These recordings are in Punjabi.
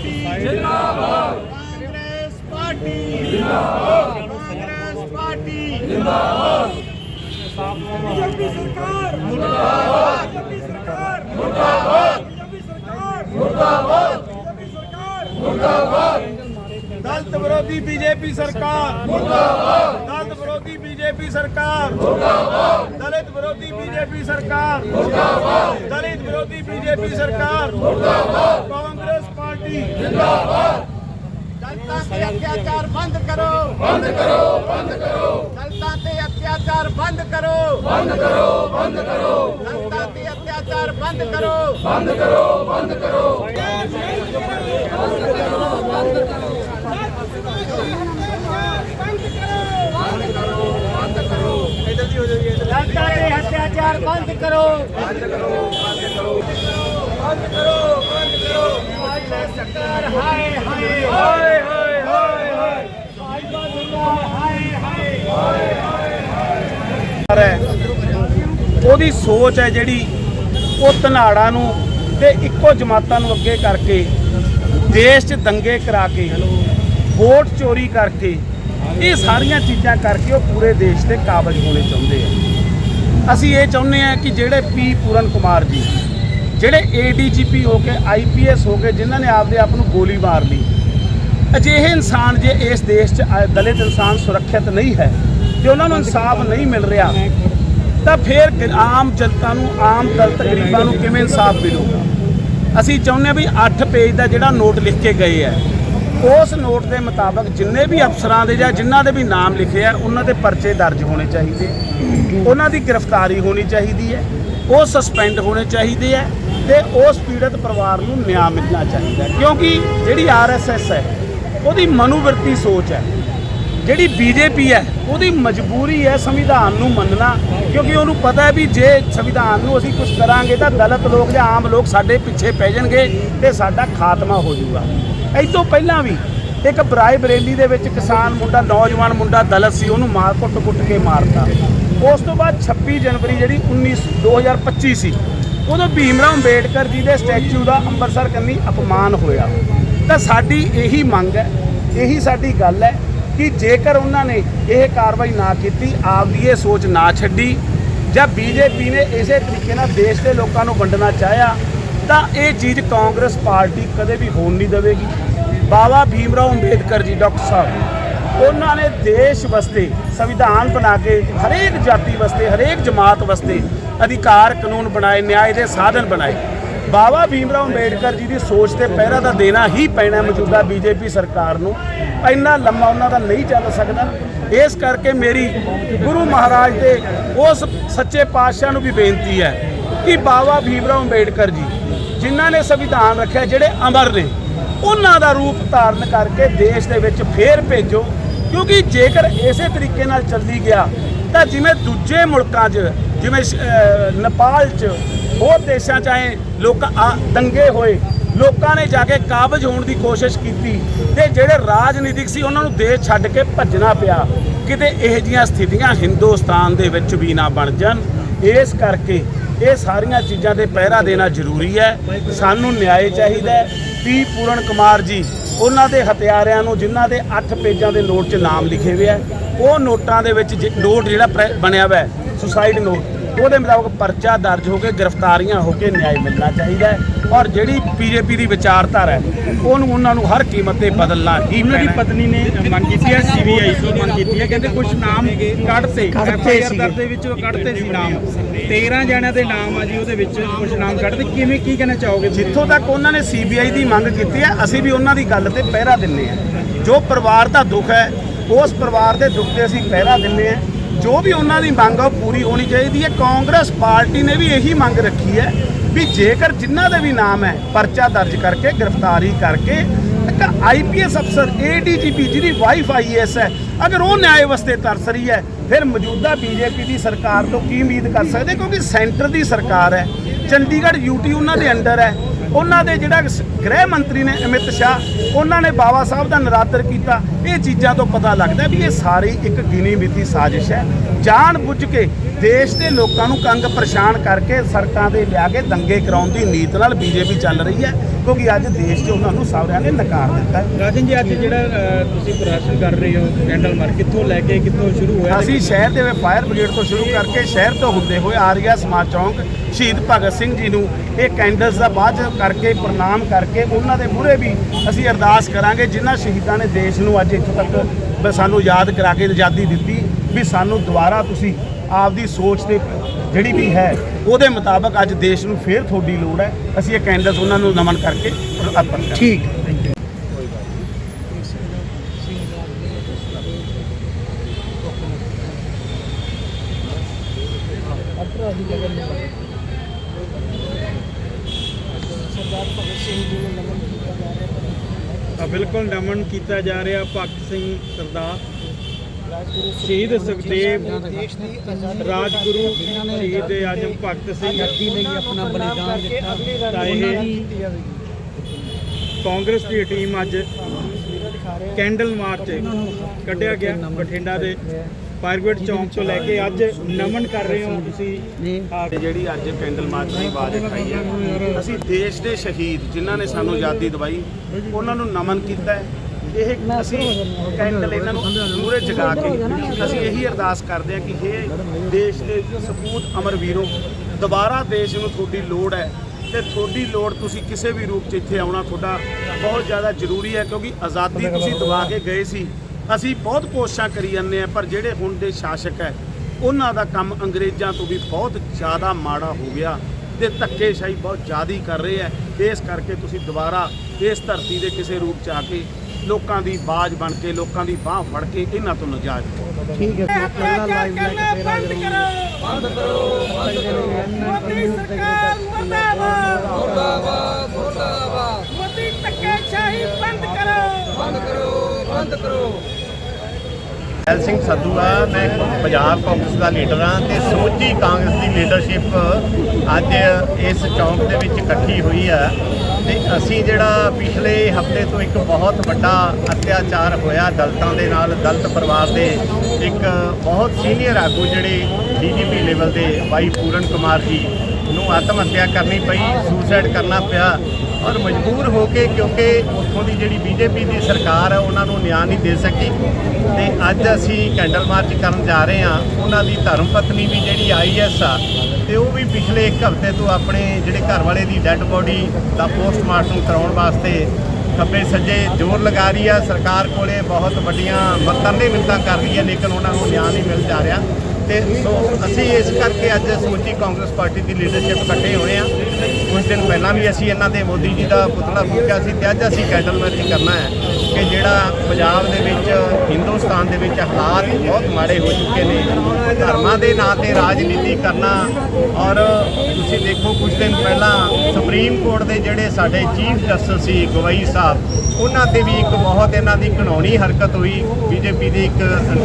ਪਾਰਟੀ ਜਿੰਦਾਬਾਦ ਕਾਂਗਰਸ ਪਾਰਟੀ ਜਿੰਦਾਬਾਦ ਕਾਂਗਰਸ ਪਾਰਟੀ ਜਿੰਦਾਬਾਦ ਬੀਜੇਪੀ ਸਰਕਾਰ ਮੁਰਦਾਬਾਦ ਬੀਜੇਪੀ ਸਰਕਾਰ ਮੁਰਦਾਬਾਦ ਬੀਜੇਪੀ ਸਰਕਾਰ ਮੁਰਦਾਬਾਦ ਬੀਜੇਪੀ ਸਰਕਾਰ ਮੁਰਦਾਬਾਦ ਦਲਿਤ ਵਿਰੋਧੀ ਬੀਜੇਪੀ ਸਰਕਾਰ ਮੁਰਦਾਬਾਦ ਦਲਿਤ ਵਿਰੋਧੀ ਬੀਜੇਪੀ ਸਰਕਾਰ ਮੁਰਦਾਬਾਦ ਦਲਿਤ ਵਿਰੋਧੀ ਬੀਜੇਪੀ ਸਰਕਾਰ ਮੁਰਦਾਬਾਦ ਦਲਿਤ ਵਿਰੋਧੀ ਬੀਜੇਪੀ ਸਰਕਾਰ ਮੁਰਦਾਬਾਦ ਪਾਰਟੀ ਜਿੰਦਾਬਾਦ। ਦਲਿਤਾਂ ਤੇ ਅਤਿਆਚਾਰ ਬੰਦ ਕਰੋ। ਬੰਦ ਕਰੋ ਬੰਦ ਕਰੋ। ਦਲਿਤਾਂ ਤੇ ਅਤਿਆਚਾਰ ਬੰਦ ਕਰੋ। ਬੰਦ ਕਰੋ ਬੰਦ ਕਰੋ। ਦਲਿਤਾਂ ਤੇ ਅਤਿਆਚਾਰ ਬੰਦ ਕਰੋ। ਬੰਦ ਕਰੋ ਬੰਦ ਕਰੋ। ਅਤਿਆਚਾਰ ਬੰਦ ਕਰੋ ਬੰਦ ਕਰੋ। ਬੰਦ ਕਰੋ ਬੰਦ ਕਰੋ। ਬੰਦ ਕਰੋ। ਭਾਜਪਾ ਹਾਏ ਹਾਏ ਹਾਏ ਹਾਏ ਹਾਏ। ਹਾਏ ਭਾਜਪਾ ਸਰਕਾਰ ਹਾਏ ਹਾਏ ਹੈ ਉਹਦੀ ਸੋਚ ਹੈ ਜਿਹੜੀ ਉਹ ਧਨਾੜਾ ਨੂੰ ਤੇ ਇੱਕੋ ਜਮਾਤਾਂ ਨੂੰ ਅੱਗੇ ਕਰਕੇ ਦੇਸ਼ 'ਚ ਦੰਗੇ ਕਰਾ ਕੇ, ਵੋਟ ਚੋਰੀ ਕਰਕੇ, ਇਹ ਸਾਰੀਆਂ ਚੀਜ਼ਾਂ ਕਰਕੇ ਉਹ ਪੂਰੇ ਦੇਸ਼ ਤੇ ਕਾਬਜ ਹੋਣੇ ਚਾਹੁੰਦੇ ਆ। ਅਸੀਂ ਇਹ ਚਾਹੁੰਦੇ ਆ ਕਿ ਜਿਹੜੇ ਪੀ ਪੂਰਨ ਕੁਮਾਰ ਜੀ ਜਿਹੜੇ ਏਡੀਜੀਪੀ ਹੋ ਕੇ ਆਈਪੀਐਸ ਹੋ ਕੇ, ਜਿਨ੍ਹਾਂ ਨੇ ਆਪਦੇ ਆਪ ਨੂੰ ਗੋਲੀ ਮਾਰ ਲਈ। ਅਜਿਹੇ ਇਨਸਾਨ ਜੇ ਇਸ ਦੇਸ਼ 'ਚ ਦਲਿਤ ਇਨਸਾਨ ਸੁਰੱਖਿਅਤ ਨਹੀਂ ਹੈ ਤੇ ਉਹਨਾਂ ਨੂੰ ਇਨਸਾਫ ਨਹੀਂ ਮਿਲ ਰਿਹਾ, ਤਾਂ ਫਿਰ ਆਮ ਜਨਤਾ ਨੂੰ, ਆਮ ਦਲਿਤ ਗਰੀਬਾਂ ਨੂੰ ਕਿਵੇਂ ਇਨਸਾਫ ਮਿਲੂਗਾ? ਅਸੀਂ ਚਾਹੁੰਦੇ ਹਾਂ ਵੀ 8 ਪੇਜ ਦਾ ਜਿਹੜਾ ਨੋਟ ਲਿਖ ਕੇ ਗਏ ਹੈ, ਉਸ ਨੋਟ ਦੇ ਮੁਤਾਬਕ ਜਿੰਨੇ ਵੀ ਅਫਸਰਾਂ ਦੇ ਜਾਂ ਜਿਨ੍ਹਾਂ ਦੇ ਵੀ ਨਾਮ ਲਿਖੇ ਆ, ਉਹਨਾਂ ਦੇ ਪਰਚੇ ਦਰਜ ਹੋਣੇ ਚਾਹੀਦੇ। ਉਹਨਾਂ ਦੀ ਗ੍ਰਿਫਤਾਰੀ ਹੋਣੀ ਚਾਹੀਦੀ ਹੈ, ਉਹ ਸਸਪੈਂਡ ਹੋਣੇ ਚਾਹੀਦੇ ਹੈ। ਤੇ ਉਸ ਪੀੜਤ ਪਰਿਵਾਰ ਨੂੰ ਨਿਆਂ ਮਿਲਣਾ ਚਾਹੀਦਾ ਕਿਉਂਕਿ ਜਿਹੜੀ ਆਰਐਸਐਸ ਹੈ, ਉਹਦੀ ਮਨੋਵਰਤੀ ਸੋਚ ਹੈ। ਜਿਹੜੀ ਬੀਜੇਪੀ ਹੈ, ਉਹਦੀ ਮਜਬੂਰੀ ਹੈ ਸੰਵਿਧਾਨ ਨੂੰ ਮੰਨਣਾ। ਕਿਉਂਕਿ ਉਹਨੂੰ ਪਤਾ ਹੈ ਵੀ ਜੇ ਸੰਵਿਧਾਨ ਨੂੰ ਅਸੀਂ ਕੁਝ ਕਰਾਂਗੇ ਤਾਂ ਦਲਿਤ ਲੋਕ ਜਾਂ ਆਮ ਲੋਕ ਸਾਡੇ ਪਿੱਛੇ ਪੈ ਜਾਣਗੇ ਤੇ ਸਾਡਾ ਖਾਤਮਾ ਹੋ ਜਾਊਗਾ। ਇਹ ਤੋਂ ਪਹਿਲਾਂ ਵੀ ਇੱਕ ਬਰਾਏ ਬਰੇਲੀ ਦੇ ਵਿੱਚ ਕਿਸਾਨ ਮੁੰਡਾ, ਨੌਜਵਾਨ ਮੁੰਡਾ ਦਲਿਤ ਸੀ, ਉਹਨੂੰ ਮਾਰ ਕੁੱਟ-ਕੁੱਟ ਕੇ ਮਾਰਤਾ। ਉਸ ਤੋਂ ਬਾਅਦ 26 ਜਨਵਰੀ ਜਿਹੜੀ 19 2025 ਸੀ ਉਦੋਂ ਭੀਮਰਾਓ ਅੰਬੇਡਕਰ ਜੀ ਦੇ ਸਟੈਚੂ ਦਾ ਅੰਮ੍ਰਿਤਸਰ ਕੰਨੀ ਅਪਮਾਨ ਹੋਇਆ। ਤਾਂ ਸਾਡੀ ਇਹੀ ਮੰਗ ਹੈ, ਇਹੀ ਸਾਡੀ ਗੱਲ ਹੈ ਕਿ ਜੇਕਰ ਉਹਨਾਂ ਨੇ ਇਹ ਕਾਰਵਾਈ ਨਾ ਕੀਤੀ ਆਪਦੀ ਇਹ ਸੋਚ ਨਾ ਛੱਡੀ ਜਾਂ ਬੀਜੇਪੀ ਨੇ ਇਸੇ ਤਰੀਕੇ ਨਾਲ ਦੇਸ਼ ਦੇ ਲੋਕਾਂ ਨੂੰ ਵੰਡਣਾ ਚਾਹਿਆ, ਤਾਂ ਇਹ ਚੀਜ਼ ਕਾਂਗਰਸ ਪਾਰਟੀ ਕਦੇ ਵੀ ਹੋਣ ਨਹੀਂ ਦੇਵੇਗੀ। ਬਾਬਾ ਭੀਮਰਾਓ ਅੰਬੇਦਕਰ ਜੀ, ਡਾਕਟਰ ਸਾਹਿਬ, ਉਹਨਾਂ ਨੇ ਦੇਸ਼ ਵਾਸਤੇ ਸੰਵਿਧਾਨ ਬਣਾ ਕੇ ਹਰੇਕ ਜਾਤੀ ਵਾਸਤੇ, ਹਰੇਕ ਜਮਾਤ ਵਾਸਤੇ ਅਧਿਕਾਰ ਕਾਨੂੰਨ ਬਣਾਏ, ਨਿਆਂ ਦੇ ਸਾਧਨ ਬਣਾਏ। ਬਾਬਾ ਭੀਮਰਾਓ ਅੰਬੇਡਕਰ ਜੀ ਦੀ ਸੋਚ ਤੇ ਪਹਿਰਾ ਤਾਂ ਦੇਣਾ ਹੀ ਪੈਣਾ ਮੌਜੂਦਾ ਬੀਜੇਪੀ ਸਰਕਾਰ ਨੂੰ। ਇੰਨਾ ਲੰਮਾ ਉਹਨਾਂ ਦਾ ਨਹੀਂ ਚੱਲ ਸਕਦਾ। ਇਸ ਕਰਕੇ ਮੇਰੀ ਗੁਰੂ ਮਹਾਰਾਜ ਦੇ ਉਸ ਸੱਚੇ ਪਾਤਸ਼ਾਹ ਨੂੰ ਵੀ ਬੇਨਤੀ ਹੈ ਕਿ ਬਾਬਾ ਭੀਮਰਾਓ ਅੰਬੇਡਕਰ ਜੀ, ਜਿਨ੍ਹਾਂ ਨੇ ਸੰਵਿਧਾਨ ਰੱਖਿਆ, ਜਿਹੜੇ ਅਮਰ ਨੇ, ਉਹਨਾਂ ਦਾ ਰੂਪ ਧਾਰਨ ਕਰਕੇ ਦੇਸ਼ ਦੇ ਵਿੱਚ ਫੇਰ ਭੇਜੋ। ਕਿਉਂਕਿ ਜੇਕਰ ਇਸੇ ਤਰੀਕੇ ਨਾਲ ਚੱਲੀ ਗਿਆ ਤਾਂ ਜਿਵੇਂ ਦੂਜੇ ਮੁਲਕਾਂ 'ਚ, ਜਿਵੇਂ ਨੇਪਾਲ 'ਚ, ਹੋਰ ਦੇਸ਼ਾਂ 'ਚ ਆਏ, ਲੋਕ ਦੰਗੇ ਹੋਏ, ਲੋਕਾਂ ਨੇ ਜਾ ਕੇ ਕਾਬਜ ਹੋਣ ਦੀ ਕੋਸ਼ਿਸ਼ ਕੀਤੀ ਤੇ ਜਿਹੜੇ ਰਾਜਨੀਤਿਕ ਸੀ ਉਹਨਾਂ ਨੂੰ ਦੇਸ਼ ਛੱਡ ਕੇ ਭੱਜਣਾ ਪਿਆ। ਕਿਤੇ ਇਹੋ ਜਿਹੀਆਂ ਸਥਿਤੀਆਂ ਹਿੰਦੁਸਤਾਨ ਦੇ ਵਿੱਚ ਵੀ ਨਾ ਬਣ ਜਾਣ। ਇਸ ਕਰਕੇ ਇਹ ਸਾਰੀਆਂ ਚੀਜ਼ਾਂ ਤੇ ਪਹਿਰਾ ਦੇਣਾ ਜ਼ਰੂਰੀ ਹੈ। ਸਾਨੂੰ ਨਿਆਂ ਚਾਹੀਦਾ ਹੈ। ਪੀ. ਪੂਰਨ ਕੁਮਾਰ ਜੀ ਉਹਨਾਂ ਦੇ ਹਥਿਆਰਿਆਂ ਨੂੰ ਜਿਨ੍ਹਾਂ ਦੇ 8 ਪੇਜਾਂ ਦੇ ਨੋਟ 'ਚ ਨਾਮ ਲਿਖੇ ਹੋਏ ਆ। ਉਹ ਨੋਟਾਂ ਦੇ ਵਿੱਚ ਜਿ- ਨੋਟ ਜਿਹੜਾ ਪ੍ਰੈ- ਬਣਿਆ ਹੋਇਆ ਸੁਸਾਈਡ ਨੋਟ ਉਹਦੇ ਮੁਤਾਬਕ ਪਰਚਾ ਦਰਜ ਹੋ ਕੇ ਗ੍ਰਿਫਤਾਰੀਆਂ ਹੋ ਕੇ ਨਿਆਂ ਮਿਲਣਾ ਚਾਹੀਦਾ ਹੈ ਔਰ ਜਿਹੜੀ ਬੀਜੇਪੀ ਦੀ ਵਿਚਾਰਧਾਰਾ ਹੈ ਉਹਨੂੰ ਉਹਨਾਂ ਨੂੰ ਹਰ ਕੀਮਤ ਤੇ ਬਦਲਣਾ ਹੀ ਉਹਨਾਂ ਦੀ। ਪਤਨੀ ਨੇ ਮੰਗ ਕੀਤੀ ਹੈ ਸੀਬੀਆਈ ਤੋਂ ਮੰਗ ਕੀਤੀ ਹੈ ਕਹਿੰਦੇ ਕੁਝ ਨਾਮ ਕੱਢਤੇ ਕੱਢਤੇ ਐਫਆਈਆਰ। ਦਰਜ ਦੇ ਵਿੱਚ ਕੱਢਤੇ ਸੀ ਨਾਮ 13 ਜਣਿਆਂ ਦੇ ਨਾਮ ਆ ਜੀ ਉਹਦੇ ਵਿੱਚ ਕੁਝ ਨਾਮ ਕੱਢਤੇ ਕਿਵੇਂ ਕੀ ਕਹਿਣਾ ਚਾਹੋਗੇ? ਜਿੱਥੋਂ ਤੱਕ ਉਹਨਾਂ ਨੇ ਸੀਬੀਆਈ ਦੀ ਮੰਗ ਕੀਤੀ ਹੈ ਅਸੀਂ ਵੀ ਉਹਨਾਂ ਦੀ ਗੱਲ ਤੇ ਪਹਿਰਾ ਦਿੰਨੇ ਆ ਜੋ ਪਰਿਵਾਰ ਦਾ ਦੁੱਖ ਹੈ ਉਸ ਪਰਿਵਾਰ ਦੇ ਦੁੱਖ ਤੇ ਅਸੀਂ ਪਹਿਰਾ ਦਿੰਨੇ ਆ ਜੋ ਵੀ ਉਹਨਾਂ ਦੀ ਮੰਗ ਆ ਉਹ ਪੂਰੀ ਹੋਣੀ ਚਾਹੀਦੀ ਹੈ। ਕਾਂਗਰਸ ਪਾਰਟੀ ਨੇ ਵੀ ਇਹੀ ਮੰਗ ਰੱਖੀ ਹੈ ਵੀ ਜੇਕਰ ਜਿਨ੍ਹਾਂ ਦੇ ਵੀ ਨਾਮ ਹੈ, ਪਰਚਾ ਦਰਜ ਕਰਕੇ, ਗ੍ਰਿਫਤਾਰੀ ਕਰਕੇ, ਇੱਕ ਆਈਪੀਐਸ ਅਫਸਰ ਏਡੀਜੀਪੀ ਜਿਹਦੀ ਵਾਈਫ ਆਈਐਸ ਹੈ, ਅਗਰ ਉਹ ਨਿਆਂ ਵਾਸਤੇ ਤਰਸ ਰਹੀ ਹੈ, ਫਿਰ ਮੌਜੂਦਾ ਬੀਜੇਪੀ ਦੀ ਸਰਕਾਰ ਤੋਂ ਕੀ ਉਮੀਦ ਕਰ ਸਕਦੇ? ਕਿਉਂਕਿ ਸੈਂਟਰ ਦੀ ਸਰਕਾਰ ਹੈ, ਚੰਡੀਗੜ੍ਹ ਯੂਟੀ ਉਹਨਾਂ ਦੇ ਅੰਡਰ ਹੈ। ਉਹਨਾਂ ਦੇ ਜਿਹੜਾ ਗ੍ਰਹਿ ਮੰਤਰੀ ਨੇ ਅਮਿਤ ਸ਼ਾਹ ਉਹਨਾਂ ਨੇ ਬਾਬਾ ਸਾਹਿਬ ਦਾ ਨਰਾਦਰ ਕੀਤਾ। ਇਹ ਚੀਜ਼ਾਂ ਤੋਂ ਪਤਾ ਲੱਗਦਾ ਵੀ ਇਹ ਸਾਰੀ ਇੱਕ ਗਿਣੀ ਮਿੱਥੀ ਸਾਜ਼ਿਸ਼ ਹੈ। ਜਾਣ ਬੁੱਝ ਕੇ ਦੇਸ਼ ਦੇ ਲੋਕਾਂ ਨੂੰ ਕੰਗ ਪਰੇਸ਼ਾਨ ਕਰਕੇ ਸੜਕਾਂ ਤੇ ਲਿਆ ਕੇ ਦੰਗੇ ਕਰਾਉਣ ਦੀ ਨੀਤ ਨਾਲ ਬੀਜੇਪੀ ਚੱਲ ਰਹੀ ਹੈ ਕਿਉਂਕਿ ਅੱਜ ਦੇਸ਼ 'ਚ ਉਹਨਾਂ ਨੂੰ ਸਾਰਿਆਂ ਨੇ ਨਕਾਰ ਦਿੱਤਾ ਰਾਜਨ ਜੀ ਅੱਜ ਜਿਹੜਾ ਤੁਸੀਂ ਪ੍ਰਦਰਸ਼ਨ ਕਰ ਰਹੇ ਹੋ ਕੈਂਡਲ ਮਾਰ ਕਿੱਥੋਂ ਲੈ ਕੇ ਕਿੱਥੋਂ ਸ਼ੁਰੂ ਹੋਇਆ? ਅਸੀਂ ਸ਼ਹਿਰ ਦੇ ਵਿੱਚ ਫਾਇਰ ਬ੍ਰਿਗੇਡ ਤੋਂ ਸ਼ੁਰੂ ਕਰਕੇ ਸ਼ਹਿਰ ਤੋਂ ਹੁੰਦੇ ਹੋਏ ਆਰੀਆ ਸਮਾਜ ਚੌਂਕ ਸ਼ਹੀਦ ਭਗਤ ਸਿੰਘ ਜੀ ਨੂੰ ਇਹ ਕੈਂਡਲਸ ਦਾ ਬਾਅਦ 'ਚ ਕਰਕੇ ਪ੍ਰਣਾਮ ਕਰਕੇ ਉਹਨਾਂ ਦੇ ਮੂਹਰੇ ਵੀ ਅਸੀਂ ਅਰਦਾਸ ਕਰਾਂਗੇ ਜਿਨ੍ਹਾਂ ਸ਼ਹੀਦਾਂ ਨੇ ਦੇਸ਼ ਨੂੰ ਅੱਜ ਇੱਥੋਂ ਤੱਕ ਸਾਨੂੰ ਯਾਦ ਕਰਾ ਕੇ ਆਜ਼ਾਦੀ ਦਿੱਤੀ ਵੀ ਸਾਨੂੰ ਦੁਬਾਰਾ ਤੁਸੀਂ ਆਪਦੀ ਸੋਚ ਤੇ ਜਿਹੜੀ ਵੀ ਹੈ ਉਹਦੇ ਮੁਤਾਬਕ ਅੱਜ ਦੇਸ਼ ਨੂੰ ਫੇਰ ਤੁਹਾਡੀ ਲੋੜ ਹੈ। ਅਸੀਂ ਇਹ ਕੈਂਡਲਸ ਉਹਨਾਂ ਨੂੰ ਨਮਨ ਕਰਕੇ ਅਰਪਣ ਕਰਾਂਗੇ। ਠੀਕ। ਤਾਂ ਬਿਲਕੁਲ ਨਮਨ ਕੀਤਾ ਜਾ ਰਿਹਾ ਭਗਤ ਸਿੰਘ ਸਰਦਾਰ। ਸ਼ਹੀਦ ਸੁਖਦੇਵ ਰਾਜਗੁਰੂ ਸ਼ਹੀਦ ਆਜਮ ਭਗਤ ਸਿੰਘ। ਲਈ ਆਪਣਾ ਬਲੀਦਾਨ ਦਿੱਤਾ। ਤਾਂ ਇਹ ਕਾਂਗਰਸ ਦੀ ਟੀਮ ਅੱਜ ਕੈਂਡਲ ਮਾਰਚ ਕੱਢਿਆ ਗਿਆ ਬਠਿੰਡਾ ਦੇ ਫਾਇਰਗੇਟ ਚੌਂਕ ਤੋਂ ਲੈ ਕੇ ਅੱਜ ਨਮਨ ਕਰ ਰਹੇ ਹੋ ਤੁਸੀਂ। ਜਿਹੜੀ ਅੱਜ ਕੈਂਡਲ ਮਾਰਚ ਦੀ ਆਵਾਜ਼ ਉਠਾਈ ਹੈ ਅਸੀਂ ਦੇਸ਼ ਦੇ ਸ਼ਹੀਦ ਜਿਨ੍ਹਾਂ ਨੇ ਸਾਨੂੰ ਆਜ਼ਾਦੀ ਦਿਵਾਈ ਉਹਨਾਂ ਨੂੰ ਨਮਨ ਕੀਤਾ ਹੈ। ਇਹ ਅਸੀਂ ਕੈਂਡਲ ਇਹਨਾਂ ਨੂੰ ਮੂਹਰੇ ਜਗਾ ਕੇ ਅਸੀਂ ਇਹੀ ਅਰਦਾਸ ਕਰਦੇ ਹਾਂ ਕਿ ਇਹ ਦੇਸ਼ ਦੇ ਸਪੂਤ ਅਮਰ ਵੀਰੋ ਦੁਬਾਰਾ ਦੇਸ਼ ਨੂੰ ਤੁਹਾਡੀ ਲੋੜ ਹੈ ਤੇ ਤੁਹਾਡੀ ਲੋੜ ਤੁਸੀਂ ਕਿਸੇ ਵੀ ਰੂਪ 'ਚ ਇੱਥੇ ਆਉਣਾ ਤੁਹਾਡਾ ਬਹੁਤ ਜ਼ਿਆਦਾ ਜ਼ਰੂਰੀ ਹੈ ਕਿਉਂਕਿ ਆਜ਼ਾਦੀ ਤੁਸੀਂ ਦਵਾ ਕੇ ਗਏ ਸੀ। ਅਸੀਂ ਬਹੁਤ ਕੋਸ਼ਿਸ਼ਾਂ ਕਰੀ ਜਾਂਦੇ ਆ ਪਰ ਜਿਹੜੇ ਹੁਣ ਦੇ ਸ਼ਾਸਕ ਹੈ ਉਹਨਾਂ ਦਾ ਕੰਮ ਅੰਗਰੇਜ਼ਾਂ ਤੋਂ ਵੀ ਬਹੁਤ ਜ਼ਿਆਦਾ ਮਾੜਾ ਹੋ ਗਿਆ ਤੇ ਧੱਕੇਸ਼ਾਹੀ ਬਹੁਤ ਜ਼ਿਆਦਾ ਕਰ ਰਹੇ ਹੈ। ਇਸ ਕਰਕੇ ਤੁਸੀਂ ਦੁਬਾਰਾ ਇਸ ਧਰਤੀ ਦੇ ਕਿਸੇ ਰੂਪ 'ਚ ਆ ਕੇ ਲੋਕਾਂ ਦੀ ਬਾਜ ਬਣ ਕੇ ਲੋਕਾਂ ਦੀ ਬਾਹ ਫੜ ਕੇ ਇਹਨਾਂ ਤੋਂ ਨਜਾਤ ਦਿਵਾਓ। ਅਤਿਆਚਾਰ ਕਰਨਾ ਬੰਦ ਕਰੋ। ਬੰਦ ਕਰੋ। ਮੋਦੀ ਸਰਕਾਰ ਮੁਰਦਾਬਾਦ ਮੁਰਦਾਬਾਦ। ਮੁਰਦਾਬਾਦ ਮੋਦੀ ਧੱਕੇਸ਼ਾਹੀ ਬੰਦ ਕਰੋ। ਐਲ ਸਿੰਘ ਸੰਧੂ ਆ, ਮੈਂ ਪੰਜਾਬ ਕਾਂਗਰਸ ਦਾ ਲੀਡਰ ਹਾਂ ਤੇ ਸਮੁੱਚੀ ਕਾਂਗਰਸ ਦੀ ਲੀਡਰਸ਼ਿਪ ਅੱਜ ਇਸ ਚੌਂਕ ਦੇ ਵਿੱਚ ਇਕੱਠੀ ਹੋਈ ਆ। ਤੇ ਅਸੀਂ ਜਿਹੜਾ ਪਿਛਲੇ ਹਫ਼ਤੇ ਤੋਂ ਇੱਕ ਬਹੁਤ ਵੱਡਾ ਅਤਿਆਚਾਰ ਹੋਇਆ ਦਲਤਾਂ ਦੇ ਨਾਲ, ਦਲਤ ਪਰਿਵਾਰ ਦੇ, ਇੱਕ ਬਹੁਤ ਸੀਨੀਅਰ ਆਗੂ ਜਿਹੜੇ ਡੀਜੀਪੀ ਲੈਵਲ ਦੇ ਬਾਈ ਪੂਰਨ ਕੁਮਾਰ ਜੀ ਨੂੰ ਆਤਮ ਹੱਤਿਆ ਕਰਨੀ ਪਈ ਸੁਸਾਈਡ ਕਰਨਾ ਪਿਆ ਔਰ ਮਜਬੂਰ ਹੋ ਕੇ ਕਿਉਂਕਿ ਉੱਥੋਂ ਦੀ ਜਿਹੜੀ ਬੀਜੇਪੀ ਦੀ ਸਰਕਾਰ ਹੈ ਉਹਨਾਂ ਨੂੰ ਨਿਆਂ ਨਹੀਂ ਦੇ ਸਕੀ। ਤੇ ਅੱਜ ਅਸੀਂ ਕੈਂਡਲ ਮਾਰਚ ਕਰਨ ਜਾ ਰਹੇ ਹਾਂ, ਉਹਨਾਂ ਦੀ ਧਰਮ ਪਤਨੀ ਵੀ ਜਿਹੜੀ ਆਈਐਸ ਆ, ਤੇ ਉਹ ਵੀ ਪਿਛਲੇ ਇੱਕ ਹਫ਼ਤੇ ਤੋਂ ਆਪਣੇ ਜਿਹੜੇ ਘਰ ਵਾਲੇ ਦੀ ਡੈੱਡ ਬੋਡੀ ਦਾ ਪੋਸਟਮਾਰਟਮ ਕਰਾਉਣ ਵਾਸਤੇ ਖੱਬੇ ਸੱਜੇ ਜ਼ੋਰ ਲਗਾ ਰਹੀ ਆ। ਸਰਕਾਰ ਕੋਲੇ ਬਹੁਤ ਵੱਡੀਆਂ ਮਤਰਨੇ ਮਿੰਤਾਂ ਕਰ ਰਹੀ ਹੈ ਲੇਕਿਨ ਉਹਨਾਂ ਨੂੰ ਨਿਆਂ ਨਹੀਂ ਮਿਲ ਜਾ ਰਿਹਾ। ਤੇ ਸੋ ਅਸੀਂ ਇਸ ਕਰਕੇ ਅੱਜ ਸਮੁੱਚੀ ਕਾਂਗਰਸ ਪਾਰਟੀ ਦੀ ਲੀਡਰਸ਼ਿਪ ਇਕੱਠੇ ਹੋਏ ਆ ਕੁਝ ਦਿਨ ਪਹਿਲਾਂ ਵੀ ਅਸੀਂ ਇਹਨਾਂ ਦੇ ਮੋਦੀ ਜੀ ਦਾ ਪੁਤਲਾ ਫੂਕਿਆ ਸੀ ਤੇ ਅੱਜ ਅਸੀਂ ਕੈਂਡਲ ਮਾਰਚ ਕਰਨਾ ਹੈ ਕਿ ਜਿਹੜਾ ਪੰਜਾਬ ਦੇ ਵਿੱਚ ਹਿੰਦੁਸਤਾਨ ਦੇ ਵਿੱਚ ਹਾਲਾਤ ਬਹੁਤ ਮਾੜੇ ਹੋ ਚੁੱਕੇ ਨੇ। ਧਰਮਾਂ ਦੇ ਨਾਂ ਤੇ ਰਾਜਨੀਤੀ ਕਰਨਾ ਔਰ ਤੁਸੀਂ ਦੇਖੋ ਕੁਝ ਦਿਨ ਪਹਿਲਾਂ ਸੁਪਰੀਮ ਕੋਰਟ ਦੇ ਜਿਹੜੇ ਸਾਡੇ ਚੀਫ ਜਸਟਿਸ ਸੀ ਗਵਈ ਸਾਹਿਬ, ਉਹਨਾਂ ਤੇ ਵੀ ਇੱਕ ਬਹੁਤ ਇਹਨਾਂ ਦੀ ਘਣਾਉਣੀ ਹਰਕਤ ਹੋਈ। ਬੀਜੇਪੀ ਦੀ ਇੱਕ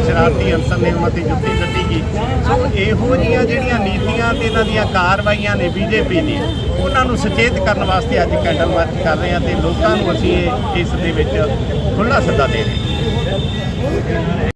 ਸ਼ਰਾਰਤੀ ਅਨਸਰ ਨੇ ਉਹਨਾਂ ਤੇ ਜੁੱਤੀ ਕੱਢੀ ਗਈ। ਸੋ ਇਹੋ ਜਿਹੀਆਂ ਜਿਹੜੀਆਂ ਨੀਤੀਆਂ ਤੇ ਇਹਨਾਂ ਦੀਆਂ ਕਾਰਵਾਈਆਂ ਨੇ ਬੀਜੇਪੀ ਦੀ, ਉਹਨਾਂ ਨੂੰ ਸੁਚੇਤ ਕਰਨ ਵਾਸਤੇ ਅੱਜ ਕੈਂਡਲ ਮਾਰਚ ਕਰ ਰਹੇ ਹਾਂ ਤੇ ਲੋਕਾਂ ਨੂੰ ਅਸੀਂ ਇਹ- ਇਸ ਦੇ ਵਿੱਚ ਖੁੱਲ੍ਹਾ ਸੱਦਾ ਦੇ ਰਹੇ ਹਾਂ